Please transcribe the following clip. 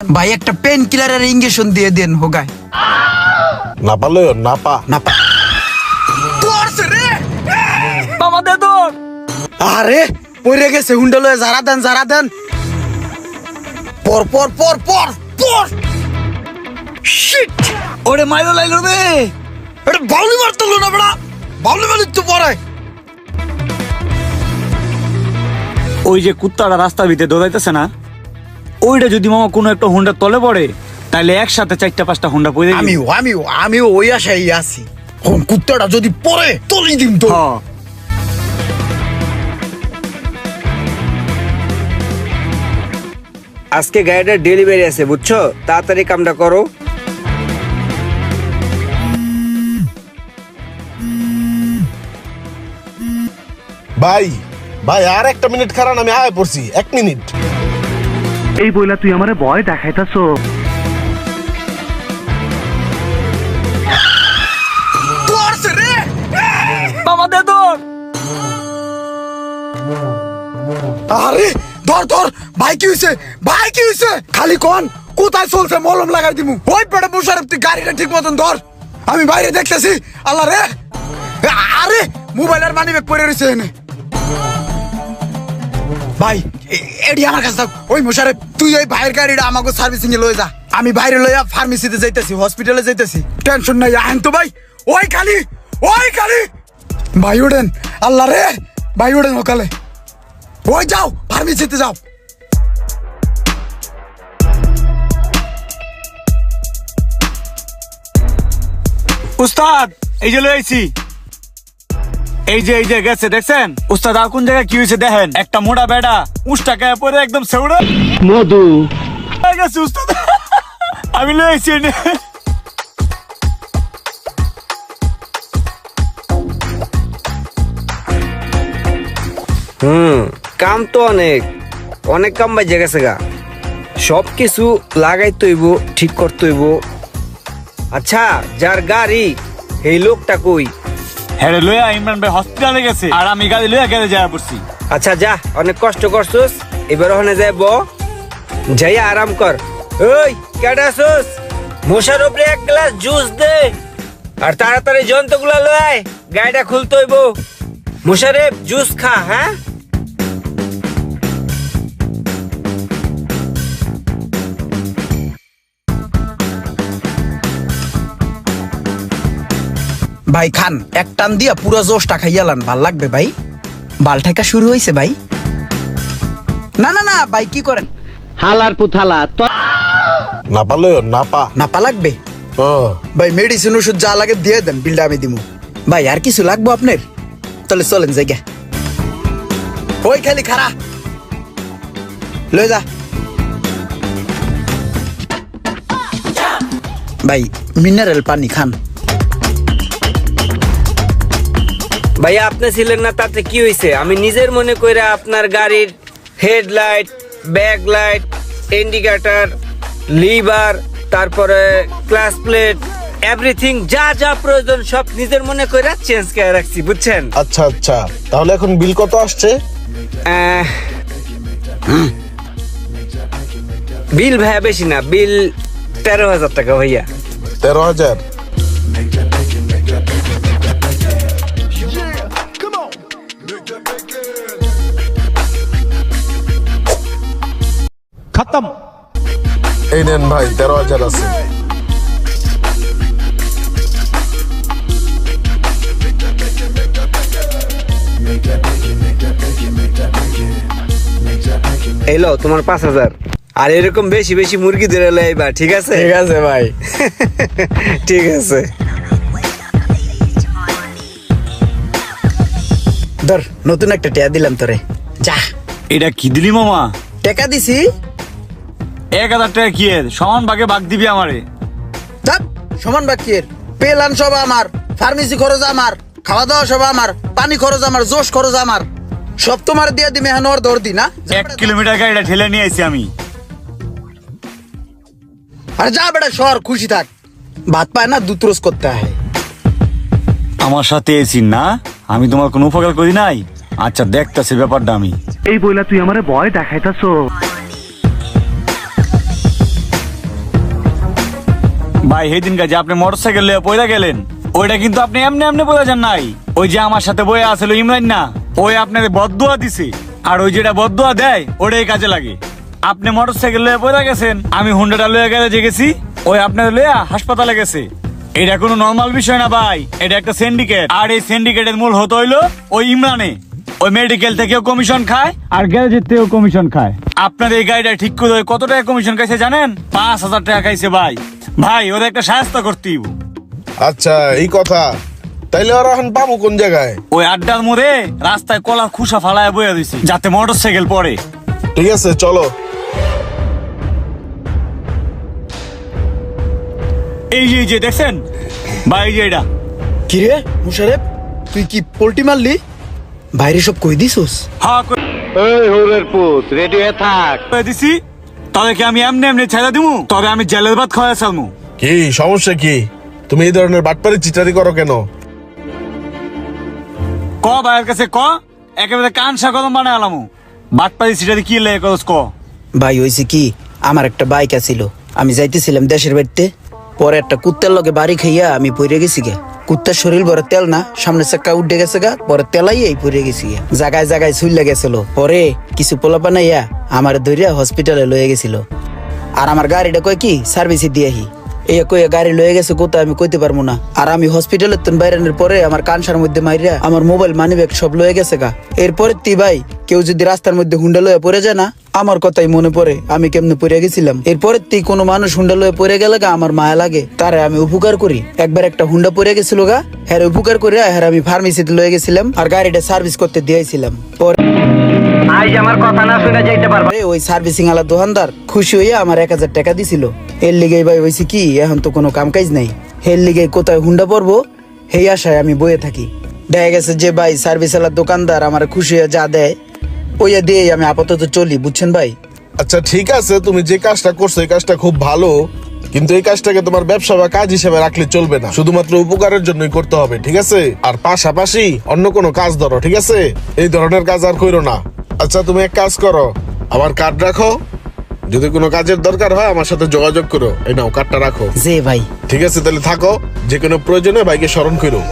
ভাই একটা pen কিলারের injection দিয়ে দেন হোগায় না পারলে না পা। না পা। মামা দে তো আরে পড়ে গেছে হুন্ডা লয়ে যারা দেন যারা দেন। পর পর পর পর পর। শিট ওরে মাইলো লাইলো রে। এটা বাউলি মারতে হলো না বড়া। বাউলি মারিত তো পরে। ওই যে কুত্তাটা রাস্তা ভিতরে দৌড়াইতেছে না? ওইটা যদি মামা কোনো একটা হুন্ডা তলে পড়ে তাহলে একসাথে চারটা পাঁচটা হুন্ডা পড়ে। আমিও আমিও আমিও ওই আশাই আছি। কোন কুত্তাটা যদি পরে তলি দিম তো। হ্যাঁ। আজকে গাড়িটা ডেলিভারি আছে বুঝছ? তাড়াতাড়ি কামটা করো। ভাই ভাই আর একটা মিনিট খারান আমি আয় পড়ছি। এক মিনিট। এই বইলা তুই আমারে ভয় দেখাইতাছ। আরে ধর ধর ভাই কি হইছে? ভাই কি হইছে? খালি কোন কোথায় চলছে? মলম লাগাই দিমু। ওই পেটে মুশারফ তুই গাড়িটা ঠিক মতন ধর। আমি বাইরে দেখতেছি। আল্লাহ রে! আরে মোবাইলের মানি ব্যাগ পড়ে রয়েছে এনে। ভাই এডি আমার কাছে থাক। ওই মুশারফ তুই ওই ভাইয়ের গাড়িটা আমাকে সার্ভিসিং এ লয়ে যা। আমি বাইরে লইয়া ফার্মেসিতে যাইতেছি হসপিটালে যাইতেছি। টেনশন নাই, আহেন তো ভাই। ওই খালি ওই খালি। ভাই উঠেন, আল্লাহ রে। ভাই উঠেন সকালে। ওই যাও ফার্মেসিতে যাও। উস্তাদ, এই যে লইছি এই যে এই যে গেছে দেখছেন? উস্তাদ আর কোন জায়গায় কি হয়েছে দেখেন? একটা মোটা বেড়া উষ্টাকে পরে একদম সেউড়ে মধু। গেছে উস্তাদ। আমি লইছি এনে। হুম কাম তো অনেক। অনেক কাম বাজে গেছে গা। সব কিছু লাগাই তৈব ঠিক করতে হইব। আচ্ছা যার গাড়ি এই লোকটা কই? হ্যাঁ রে, লইয়া ইমরান ভাই হসপিটালে গেছে। আর আমি গাড়ি লইয়া গেলে যাওয়া পড়ছি। আচ্ছা যা অনেক কষ্ট করছস। এবার ওখানে যাইব যাই আরাম কর। ওই কেডা আসুস মশার উপরে এক গ্লাস জুস দে। আর তাড়াতাড়ি যন্ত্রগুলা লয় গাড়িটা খুলতে হইব। মুশারেফ জুস খা হ্যাঁ? ভাই খান এক টান দিয়া পুরো জোশটা খাইয়ালান ভালো লাগবে ভাই? বাল ঠেকা শুরু হয়েছে ভাই। না না না ভাই কি করেন? হালার পুথালা তো না পারলে না পা। না পা লাগবে? ও। ভাই মেডিসিন ওষুধ যা লাগে দিয়ে দেন বিলটা আমি দিমু। ভাই আর কিছু লাগবো আপনার? তাহলে চলেন জায়গা। ওই খালি খারা লয়ে যা। ভাই মিনারেল পানি খান। ভাইয়া আপনি ছিলেন না তাতে কি হয়েছে আমি নিজের মনে কইরা আপনার গাড়ির headlight back light indicator lever তারপরে ক্লাস প্লেট এভরিথিং যা যা প্রয়োজন সব নিজের মনে কইরা চেঞ্জ করে রাখছি বুঝছেন? আচ্ছা আচ্ছা। তাহলে এখন বিল কত আসছে? বিল ভাইয়া বেশি না বিল তেরো হাজার টাকা ভাইয়া। তেরো হাজার? এই নেন ভাই তেরো হাজার আছে। এলো তোমার পাঁচ হাজার। আর এরকম বেশি বেশি মুরগি ধরে লাইবা ঠিক আছে? ঠিক আছে ভাই। ঠিক আছে। ধর নতুন একটা টেয়া দিলাম তোরে। যা। এটা কি দিলি মামা? টেকা দিছি? এক হাজার টাকা কি এর? সমান ভাগে ভাগ দিবি আমারে। সমান পেলান সব আমার ফার্মেসি খরচ আমার খাওয়া দাওয়া সব আমার পানি খরচ আমার জোশ খরচ আমার। সব তোমার দিয়ে দিমে হ্যাঁ ওর দি না? এক কিলোমিটার গাড়িটা ঠেলে নিয়ে আইছি আমি। আরে যা বেটা শহর খুশি থাক। ভাত পায় না দুধ রোজ করতে হয় আমার সাথে এসি না? আমি তোমার কোনো উপকার করি নাই? আচ্ছা দেখতেছি ব্যাপারটা আমি। এই বইলা তুই আমারে ভয় দেখাইতাছ ভাই সেই দিন যে আপনি মোটর সাইকেল লিয়ে পয়লা গেলেন, ওইটা কিন্তু আপনি এমনি এমনি পয়লা যান নাই। ওই যে আমার সাথে বয়ে আসলো ইমরান না, ওই আপনাদের বদুয়া দিছে। আর ওই যেটা বদুয়া দেয়, ওটাই কাজে লাগে। আপনি মোটর সাইকেল লয়ে পয়লা গেছেন, আমি হুন্ডাটা লয়ে গেলে যে গেছি, ওই আপনাদের লইয়া হাসপাতালে গেছে। এটা কোনো নর্মাল বিষয় না ভাই, এটা একটা সিন্ডিকেট আর এই সিন্ডিকেটের মূল হতো হইল ওই ইমরানে। ওই মেডিকেল থেকেও কমিশন খায়? আর গ্যারেজের থেকেও কমিশন খায়। আপনার এই গাড়িটা ঠিক করে কত টাকা কমিশন খাইছে জানেন? পাঁচ হাজার টাকা খাইছে ভাই। ভাই ওদের একটা সাহায্য হইব। আচ্ছা এই কথা। তাইলে ওরা এখন পাবো কোন জায়গায়? ওই আড্ডার মোড়ে রাস্তায় কলা খুসা ফালায় বয়ে দিছে যাতে মোটর সাইকেল পড়ে। ঠিক আছে চলো। এই যে এই যে দেখছেন? ভাই এই যে এটা। কিরে মুশারেফ তুই কি পোল্টি মারলি? বাইরে সব কই দিছস? হ্যাঁ এই হরের পুত রেডি হয়ে থাক। দিছি? তবে কি আমি এমনি এমনি ছেড়ে দিমু? তবে আমি জেলের ভাত খাওয়া চালমু কি সমস্যা কি? তুমি এই ধরনের বাটপারি চিটারি করো কেন? ক ভাইয়ের কাছে ক? একেবারে কানসা কদম বানায় আলামু। বাটপাড়ি সিটাতে কি লেগে করস ক? ভাই হয়েছে কি আমার একটা বাইক আছিল। আমি যাইতেছিলাম দেশের বাড়িতে পরে একটা কুত্তার লগে বাড়ি খাইয়া আমি পড়ে গেছি গে। কুত্তার শরীর বড় তেল না, সামনে চাক্কা উঠে গেছে গা পরে তেলাই এই পড়ে গেছি জায়গায় জায়গায় সুইলা গেছিল। পরে কিছু পোলা নাইয়া আমার ধরিয়া হসপিটালে লয়ে গেছিল। আর আমার গাড়িটা কয় কি সার্ভিসে দিয়েহি। এই গাড়ি লয়ে গেছে কোথায় আমি কইতে পারব না। আর আমি হসপিটালে তুন বাইরানোর পরে আমার কানসার মধ্যে মাইরা আমার মোবাইল মানি ব্যাগ সব লয়ে গেছে গা। এরপরে তি ভাই, কেউ যদি রাস্তার মধ্যে হুন্ডা লয়ে পড়ে যায় না, আমার কথাই মনে পড়ে, আমি কেমনে পড়ে গেছিলাম। এরপরে তুই কোনো মানুষ হুন্ডা লয়ে পড়ে গেলে গা আমার মায়া লাগে, তারে আমি উপকার করি। একবার একটা হুন্ডা পড়ে গেছিল গা হ্যাঁ উপকার করে হ্যাঁ আমি ফার্মেসিতে লয়ে গেছিলাম আর গাড়িটা সার্ভিস করতে দিয়েছিলাম পরে আজ আমার কথা না শুনে যাইতে পারবা। আরে ওই সার্ভিসিং আলা দোকানদার খুশি হইয়া আমার এক হাজার টাকা দিছিল। এর লিগে ভাই হয়েছে কি এখন তো কোনো কাম কাজ নাই। এর লিগে কোথায় হুন্ডা পড়ব সেই আশায় আমি বয়ে থাকি। দেখা গেছে যে ভাই সার্ভিস আলার দোকানদার আমার খুশি হয়ে যা দেয় ওইয়া দিয়ে আমি আপাতত চলি বুঝছেন ভাই? আচ্ছা ঠিক আছে তুমি যে কাজটা করছ এই কাজটা খুব ভালো। কিন্তু এই কাজটাকে তোমার ব্যবসা বা কাজ হিসেবে রাখলে চলবে না। শুধুমাত্র উপকারের জন্যই করতে হবে ঠিক আছে? আর পাশাপাশি অন্য কোনো কাজ ধরো ঠিক আছে? এই ধরনের কাজ আর করো না। আচ্ছা তুমি এক কাজ করো। আমার কার্ড রাখো। যদি কোনো কাজের দরকার হয় আমার সাথে যোগাযোগ করো। এই নাও কার্ডটা রাখো। জি ভাই। ঠিক আছে তাহলে থাকো। যে কোনো প্রয়োজনে ভাইকে স্মরণ করো।